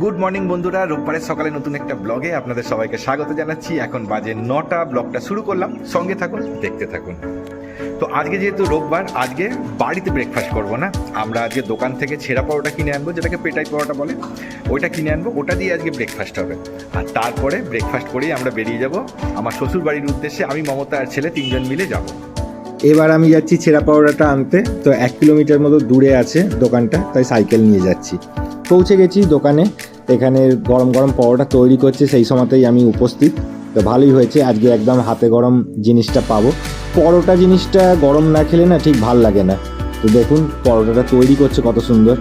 Good morning বন্ধুরা। রোববারের সকালে নতুন একটা ব্লগে আপনাদের সবাইকে স্বাগত জানাচ্ছি। এখন বাজে নটা, ব্লগটা শুরু করলাম। সঙ্গে থাকুন, দেখতে থাকুন। তো আজকে যেহেতু রোববার, আজকে বাড়িতে ব্রেকফাস্ট করব না। আমরা আজকে দোকান থেকে ছেঁড়া পরোটা কিনে আনব, যেটাকে পেটাই পরোটা বলে। ওইটা কিনে আনব, ওটা দিয়ে আজকে ব্রেকফাস্ট হবে। আর তারপরে ব্রেকফাস্ট করেই আমরা বেরিয়ে যাব। আমার শ্বশুর বাড়ির উদ্দেশ্যে আমি, মমতা আর ছেলে তিনজন মিলে যাব। এবার আমি যাচ্ছি ছেঁড়া পাউডারটা আনতে। তো এক কিলোমিটার মতো দূরে আছে দোকানটা, তাই সাইকেল নিয়ে যাচ্ছি। পৌঁছে গেছি দোকানে। এখানে গরম গরম পরোটা তৈরি করছে, সেই সময়তেই আমি উপস্থিত। তো ভালোই হয়েছে, আজকে একদম হাতে গরম জিনিসটা পাবো। পরোটা জিনিসটা গরম না খেলে না ঠিক ভালো লাগে না। তো দেখুন, পরোটাটা তৈরি করছে কত সুন্দর।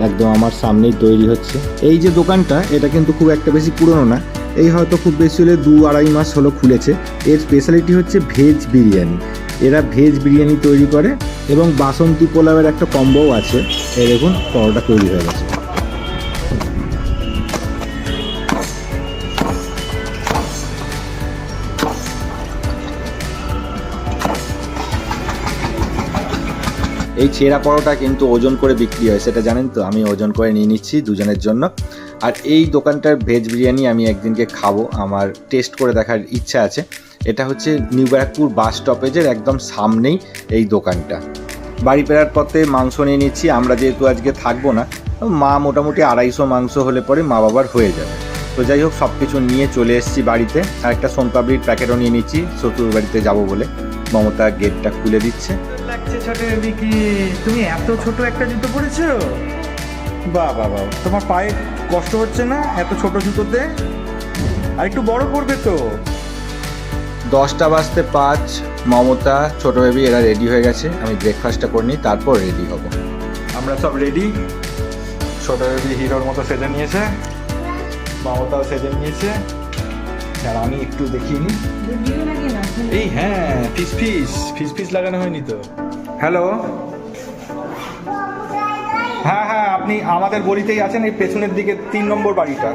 একদম আমার সামনেই তৈরি হচ্ছে। এই যে দোকানটা, এটা কিন্তু খুব একটা বেশি পুরনো না। এই হয়তো খুব বেশি হলে দু আড়াই মাস হলো খুলেছে। এর স্পেশালিটি হচ্ছে ভেজ বিরিয়ানি। এরা ভেজ বিরিয়ানি তৈরি করে এবং বাসন্তী পোলাওয়ের একটা কম্বোও আছে। এই দেখুন, পরোটা তৈরি হয়ে গেছে। এই ছেঁড়া পরোটা কিন্তু ওজন করে বিক্রি হয়, সেটা জানেন তো? আমি ওজন করে নিয়ে নিচ্ছি দুজনের জন্য। আর এই দোকানটার ভেজ বিরিয়ানি আমি একদিনকে খাব, আমার টেস্ট করে দেখার ইচ্ছা আছে। এটা হচ্ছে নিউ ব্যারাকপুর বাস স্টপেজের একদম সামনেই এই দোকানটা। বাড়ি ফেরার পথে মাংস নিয়ে নিচ্ছি, আমরা যেহেতু আজকে থাকব না, মা মোটামুটি আড়াইশো মাংস হলে পরে মা বাবার হয়ে যাবে। তো যাই হোক সব কিছু নিয়ে চলে এসেছি বাড়িতে। আর একটা সোনপাবড়ির প্যাকেটও নিয়ে নিচ্ছি, শ্বশুর বাড়িতে যাব বলে। মমতা গেটটা খুলে দিচ্ছে। লাগছে ছোট তুমি এত ছোট একটা জুতো বাহ বাহ বাহ তোমার পায়ে কষ্ট হচ্ছে না? এত ছোট জুতোতে? আর একটু বড় পড়বে তো? দশটা বাজতে পাঁচ মমতা ছোট বেবি এরা রেডি হয়ে গেছে। আমি ব্রেকফাস্টটা করে নিই তারপর রেডি হব। আমরা সব রেডি ছোট বেবি হিরোর মতো সেজে নিয়েছে। মমতাও সেজে নিয়েছে। আর আমি একটু দেখিয়ে নিই। এই হ্যাঁ ফিস ফিস ফিস ফিস লাগানো হয়নি তো? হ্যালো হ্যাঁ হ্যাঁ আপনি আমাদের গলিতেই আছেন এই পেছনের দিকে তিন নম্বর বাড়িটা।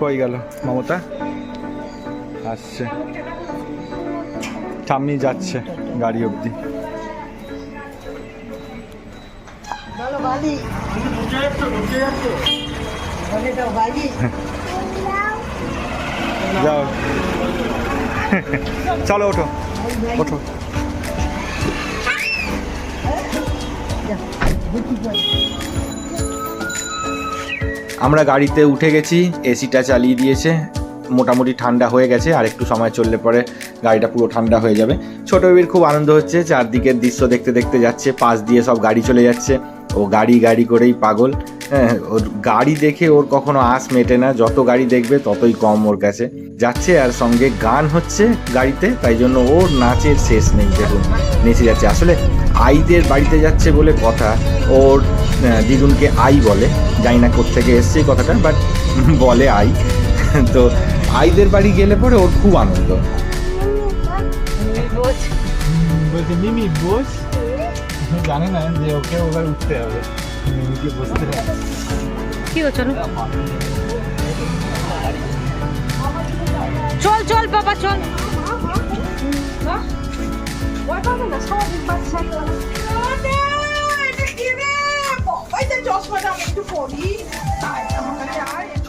কই গেল মমতা? আসছে। সামনেই যাচ্ছে গাড়ি অবধি। যাও। চলো ওঠো। ওঠো। আমরা গাড়িতে উঠে গেছি এসিটা চালিয়ে দিয়েছে। মোটামুটি ঠান্ডা হয়ে গেছে, আর একটু সময় চললে পরে গাড়িটা পুরো ঠান্ডা হয়ে যাবে। ছোট বেবির খুব আনন্দ হচ্ছে, চারদিকের দৃশ্য দেখতে দেখতে যাচ্ছে, পাশ দিয়ে সব গাড়ি চলে যাচ্ছে। ও গাড়ি গাড়ি করেই পাগল। হ্যাঁ ওর গাড়ি দেখে ওর কখনো আস মেটে না, যত গাড়ি দেখবে ততই কম ওর কাছে। যাচ্ছে আর সঙ্গে গান হচ্ছে গাড়িতে, তাই জন্য ওর নাচের শেষ নেই, দেখুন, নেচে যাচ্ছে। আসলে আইদের বাড়িতে যাচ্ছে বলে কথা, ওর দিদুনকে আই বলে। জানি না কোথেকে এসছে কথাটা বাট বলে আই। তো আইদের বাড়ি গেলে পরে ওর খুব আনন্দ। বলছে মিমি বস জানে না যে ওকে ওবার উঠতে হবে। মিমিকে বসতে হবে। কি গো চলো। চল চল বাবা চল।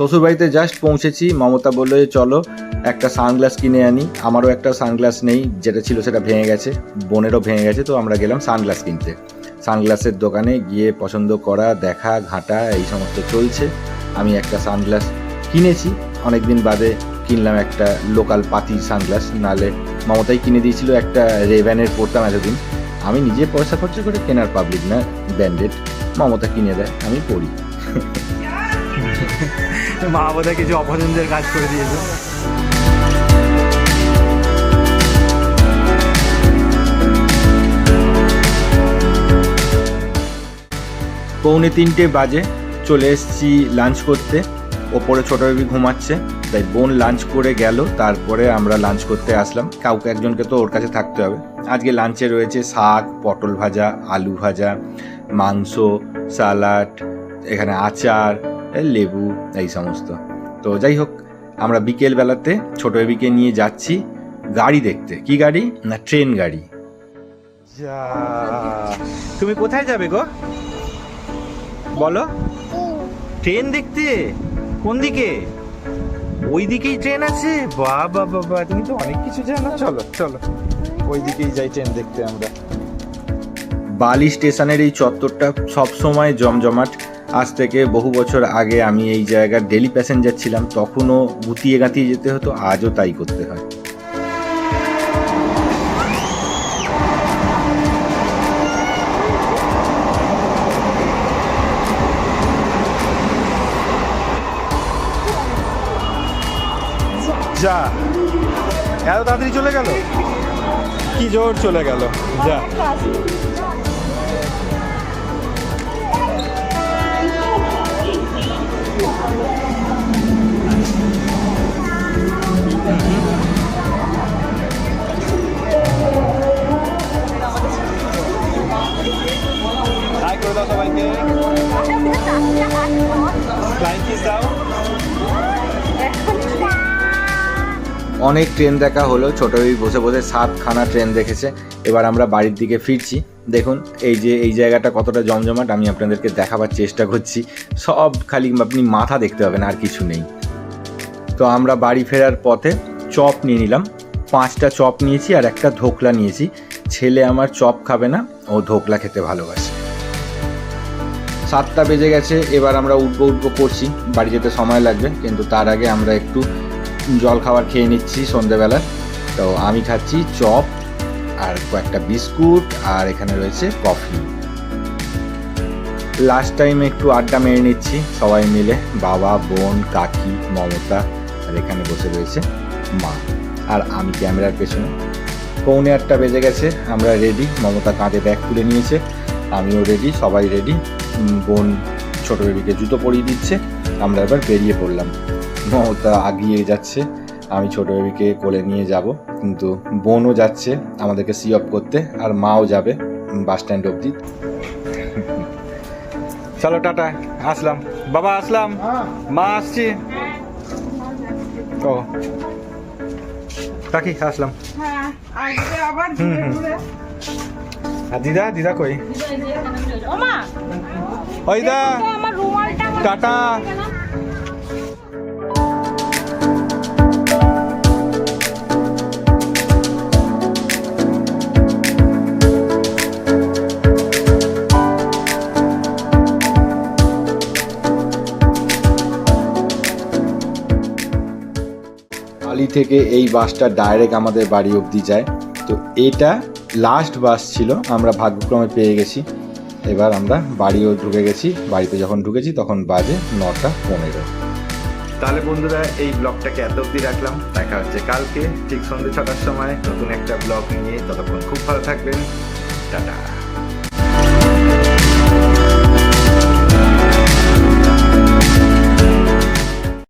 বাড়িতে জাস্ট পৌঁছেছি। মমতা বলল যে, চলো, একটা সানগ্লাস কিনে আনি। আমারও একটা সানগ্লাস নেই, যেটা ছিল সেটা ভেঙে গেছে। বোনেরও ভেঙে গেছে, তো আমরা গেলাম সানগ্লাস কিনতে। সানগ্লাসের দোকানে গিয়ে পছন্দ করা, দেখা, ঘাটা, এই সমস্ত চলছে। আমি একটা সানগ্লাস কিনেছি। অনেক দিন বাদে কিনলাম একটা লোকাল পাতি সানগ্লাস। নালে মমতাই কিনে দিয়েছিল একটা রেভ্যানের পরতাম এতদিন। আমি নিজে পয়সা খরচ করে কেনার পাবলিক না ব্র্যান্ডেড মমতা কিনে দেয়, আমি পড়ি মা বোধহয় কিছু অপছন্দের কাজ করে দিয়েছে। পৌনে তিনটে বাজে চলে এসেছি লাঞ্চ করতে। ওপরে ছোট বেবি ঘুমাচ্ছে, তাই বোন লাঞ্চ করে গেল, তারপরে আমরা লাঞ্চ করতে আসলাম। কাউকে একজনকে তো ওর কাছে থাকতে হবে। আজকে লাঞ্চে রয়েছে শাক, পটল ভাজা, আলু ভাজা, মাংস, সালাড, এখানে আচার লেবু এই সমস্ত। তো যাই হোক আমরা বিকেল বেলাতে ছোট বেবিকে নিয়ে যাচ্ছি গাড়ি দেখতে। কি গাড়ি? না ট্রেন গাড়ি। তুমি কোথায় যাবে গো? বলো। ট্রেন দেখতে? কোন দিকে? ওই দিকেই ট্রেন আছে? বাবা বাবা তুমি তো অনেক কিছু জানো। চলো চলো। ওই দিকেই যাই ট্রেন দেখতে আমরা। বালি স্টেশনের এই চত্বরটা সবসময় জমজমাট। আজ থেকে বহু বছর আগে আমি এই জায়গার ডেলি প্যাসেঞ্জার ছিলাম, তখনও গুতিয়ে গাতিয়ে যেতে হতো, আজও তাই করতে হয়। যা। এত তাড়াতাড়ি চলে গেল? কি জোর চলে গেল? যা। দাও সবাইকে। অনেক ট্রেন দেখা হলো, ছোট ওই বসে বসে সাতখানা ট্রেন দেখেছে। এবার আমরা বাড়ির দিকে ফিরছি। দেখুন, এই যে, এই জায়গাটা কতটা জমজমাট, আমি আপনাদেরকে দেখাবার চেষ্টা করছি। সব খালি আপনি মাথা দেখতে পাবেন, আর কিছু নেই। তো আমরা বাড়ি ফেরার পথে চপ নিয়ে নিলাম। পাঁচটা চপ নিয়েছি আর একটা ধোকলা নিয়েছি। ছেলে আমার চপ খাবে না, ও ধোকলা খেতে ভালোবাসে। সাতটা বেজে গেছে, এবার আমরা উঠবো উঠবো করছি। বাড়ি যেতে সময় লাগবে, কিন্তু তার আগে আমরা একটু জল খাবার খেয়ে নিচ্ছি সন্ধেবেলা। তো আমি খাচ্ছি চপ আর কয়েকটা বিস্কুট আর এখানে রয়েছে কফি। লাস্ট টাইম একটু আড্ডা মেরে নিচ্ছি, সবাই মিলে, বাবা, বোন, কাকি, মমতা আর এখানে বসে রয়েছে মা। আর আমি ক্যামেরার পেছনে। পৌনে আটটা বেজে গেছে, আমরা রেডি মমতা কাঁধে ব্যাগ তুলে নিয়েছে। আমিও রেডি সবাই রেডি বোন ছোট বেবিকে জুতো পরিয়ে দিচ্ছে। আমরা এবার বেরিয়ে পড়লাম। মমতা আগিয়ে যাচ্ছে। আমি ছোট বেবিকে কোলে নিয়ে যাব। কিন্তু বোনও যাচ্ছে আমাদেরকে সি অফ করতে আর মাও যাবে বাস স্ট্যান্ড অবধি। চলো টাটা আসলাম। বাবা আসলাম। মা আসছি। ও। কাকি আসলাম। হ্যাঁ আজকে আবার হুম, হুম। আর দিদা দিদা কই? ওই দা আমার রুমালটা আমার টাটা! আলি থেকে এই বাসটা ডাইরেক্ট আমাদের বাড়ি অবধি যায়। তো এটা লাস্ট বাস ছিল, আমরা ভাগ্যক্রমে পেয়ে গেছি। এবার আমরা বাড়িও ঢুকে গেছি, বাড়িতে যখন ঢুকেছি তখন বাজে নটা পনেরো। তাহলে বন্ধুরা, এই ব্লগটাকে এত অব্দি রাখলাম। দেখা হচ্ছে কালকে, ঠিক সন্ধ্যে ছটার সময়। নতুন একটা ব্লগ নিয়ে ততক্ষণ খুব ভালো থাকবেন। টাটা।